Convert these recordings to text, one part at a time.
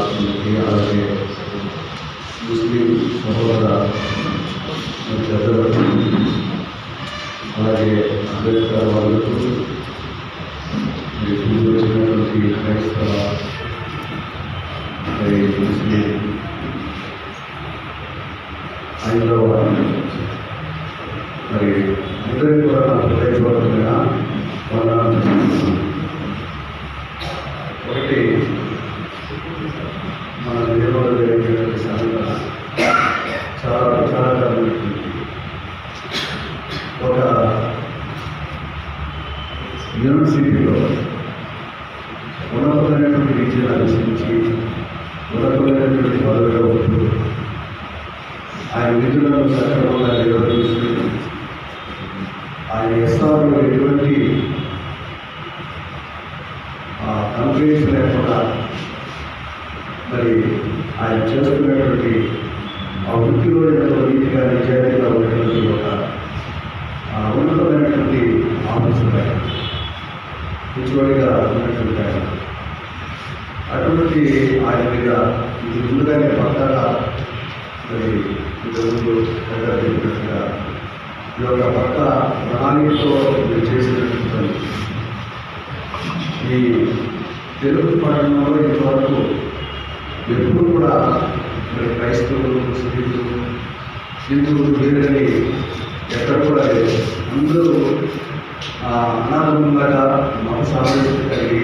ప్రయోజకులు రాష్ట్రానికి అలాగే ముస్లిం సహోదర పెద్దలకు అలాగే అంబేద్కర్ వాళ్ళకు మరి ముందు వచ్చినటువంటి క్రైస్తవ మరి ముస్లిం హైందవ మరి అందరికీ కూడా నా హృదయపూర్వకమైన వందనాలు తెలియజేస్తున్నాను. ఒకటి మన నిర్మల జరిగినటువంటి సంఘటన చాలా విచారకరమైనటువంటి ఒక యూనివర్సిటీలో ఉన్నతమైనటువంటి విద్యను అనుసరించి ఉన్నతమైనటువంటి పదవిలో ఉంటూ ఆయన విధులను సక్రమంగా నిర్వహిస్తూ ఆయన ఎస్ఆర్లో ఎటువంటి కన్ఫ్యూషన్ లేకుండా మరి ఆయన చేస్తున్నటువంటి ఆ వృత్తిలో ఎంతో నీతిగా నిజాయితీగా ఉన్నటువంటి ఒక ఉన్నతమైనటువంటి ఆఫీసర్ ఆయన పిచ్చివాడిగా ఉన్నటువంటి ఆయన అటువంటి ఆయన మీద ఇది ముందుగానే పక్కగా మరి ఇంతకుముందు చెప్పినట్టుగా ఈ యొక్క పక్క ప్రణాళికతో మీరు చేసినటువంటి పని ఈ తెలుగు పట్టణంలో ఇంతవరకు ఎప్పుడు కూడా మరి క్రైస్తవులు ముస్లింలు హిందువులు వీరని ఎక్కడ కూడా లేదు. అందరూ అనాథంగా మత సామర్థ్యం కలిగి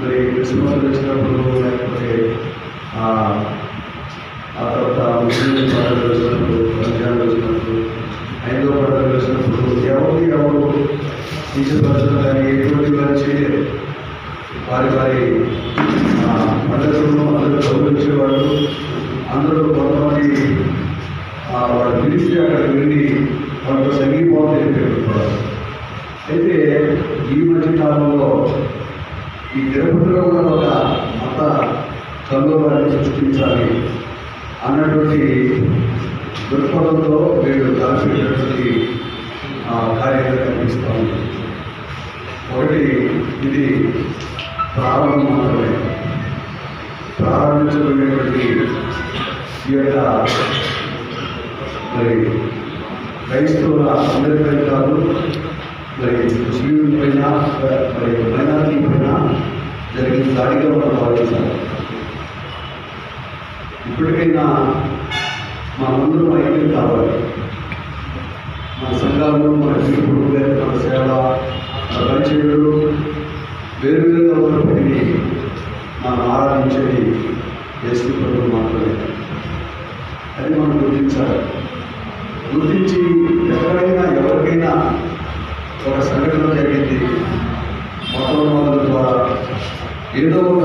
మరి క్రిస్మస్ వచ్చినప్పుడు లేకపోతే ఆ తర్వాత ముస్లిం పండుగలు వచ్చినప్పుడు రంజాన్ వచ్చినప్పుడు ఐదో పండుగ వచ్చినప్పుడు ఎవరు ఎవరు తీసుకోవాల్సిన కానీ ఎటువంటి వారు చేయలేరు. వారి వారి ఆ, అందరూ గౌరవించేవాళ్ళు అందరూ కొంతమంది ఆ, వాళ్ళు పిలిచి అక్కడికి వెళ్ళి వాళ్ళతో సంగీతం తెలిపేవారు. అయితే ఈ మధ్య కాలంలో ఈ తిరుపతిలో కూడా ఒక మత కల్లోలాన్ని సృష్టించాలి అన్నటువంటి దృక్పథంతో వీళ్ళు తలపెట్టినటువంటి కార్యక్రమం కనిపిస్తూ ఉంది. ఒకటి ఇది ప్రారంభం మాత్రమే. ప్రారంభించబడినటువంటి ఈ యొక్క మరి క్రైస్తవుల అందరిపై కాదు మరి ముస్లింల పైన మరి మైనార్టీ పైన జరిగిన దాడిగా మనం భావించాలి ఇప్పటికైనా మనమందరం ఐక్యం కావాలి. మన సంఘాలు మన పిలుపుడు మన సేవ మన పరిచయులు వేరు వేరుగా ఉన్నప్పటికీ మనం ఆరాధించేది యేసు ప్రభు మాత్రమే. అది మనం గుర్తించాలి. గుర్తించి ఎవరైనా ఎవరికైనా ఒక సంఘటన జరిగింది. మతోన్మాదుల ద్వారా ఏదో ఒక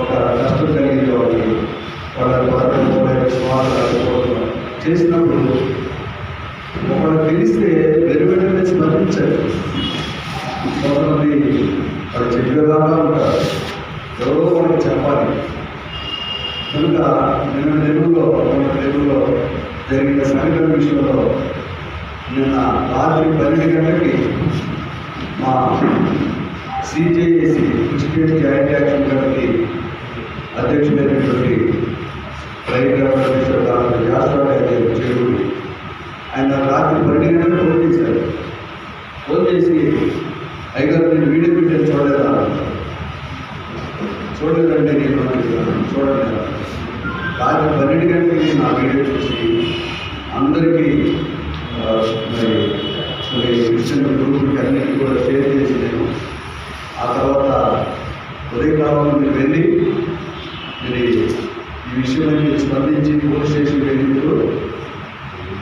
ఒక కష్టం కలిగింది వాళ్ళకి వాళ్ళ పదకొండు స్వార్థం చేసినప్పుడు ఒకళ్ళు తెలిస్తే వెలువెంటనే స్మరించారు కొంతమంది వాళ్ళు చెప్పేదాకా ఉంటారు ఎవరో వాళ్ళకి చెప్పాలి కనుక నిన్న తెలుగులో మన తెలుగులో జరిగిన సంఘటన విషయంలో నిన్న రాత్రి పన్నెండు గంటలకి మా CJAC Christian joint action committee అధ్యక్షుడైనటువంటి రైతు అధ్యక్షుడు డాక్టర్ జాస్వాడ్ గారి చేరుడు ఆయన రాత్రి పన్నెండు గంటలకు ఫోన్ చేశారు. ఫోన్ చేసి అయ్యగారు నేను వీడియో పెట్టాను చూడలేదా? చూడలేదంటే నేను చూడాలి కదా రాత్రి పన్నెండు గంటలకి నా వీడియో చూసి అందరికీ మరి మరి క్రిస్టియన్ గ్రూపులకి అన్నిటికీ కూడా షేర్ చేసి నేను ఆ తర్వాత ఉదయకాలంలో మీరు వెళ్ళి మీరు ఈ విషయమై మీరు స్పందించి పోలీస్ స్టేషన్కి వెళ్ళినప్పుడు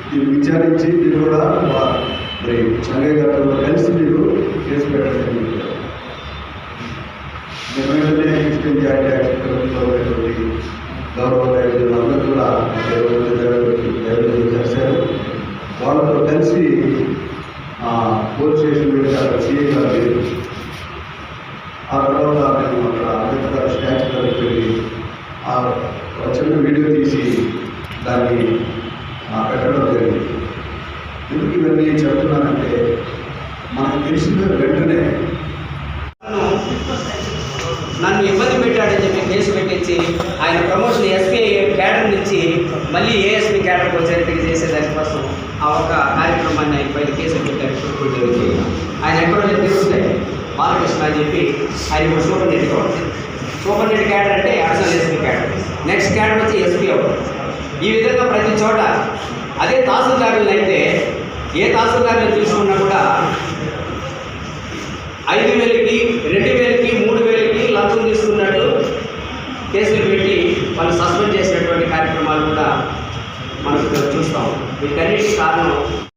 మీరు విచారించి మీరు కూడా వా- మరి సంగయ్య గారితో కలిసి మీరు కేసు పెట్టండి నేను వెంటనే క్రిస్టియన్ జాయింట్ యాక్షన్ కమిటీలో ఉన్నటువంటి గౌరవ నాయకులు అందరూ కూడా ఎవరైతే జరగబెట్టి ఎవరైతే కలిశారు వాళ్ళతో కలిసి ఆ, పోలీస్ స్టేషన్ వెళ్ళి అక్కడ సీఏ గారు లేరు. ఆ తర్వాత మేము అక్కడ అంబేద్కర్ స్టాచ్యూ దగ్గరికి వెళ్ళి ఆ చిన్న వీడియో తీసి దాన్ని పెట్టడం జరిగింది. ఎందుకు ఇవన్నీ చెప్తున్నానంటే మనకు తెలిసిన వెంటనే నన్ను ఇబ్బంది పెట్టాడని చెప్పి కేసు పెట్టించి ఆయన ప్రమోషన్ ఎస్పీ క్యాడర్ నుంచి మళ్ళీ ఏఎస్పీ క్యాడర్కి వచ్చేట్టుగా చేసే దానికోసం ఆ ఒక్క కార్యక్రమాన్ని ఆయన పైన కేసు పెట్టారు ఆయన ఎక్కడో తిరుగుతాయి బాలకృష్ణ అని చెప్పి ఆయన ఇప్పుడు నెట్ సూపర్ నెట్ క్యాడర్ అంటే additional SP cadre. Next cadre వచ్చి ఎస్పీ అవుతారు ఈ విధంగా ప్రతి చోట అదే తహసీల్దారులు అయితే ఏ తహసీల్దారులు తీసుకున్నా కూడా ఐదు వేలకి రెండు వేలకి మూడు వేలకి లంచం తీసుకున్నట్టు కేసులు పెట్టి వాళ్ళు సస్పెండ్ చేసినటువంటి కార్యక్రమాలు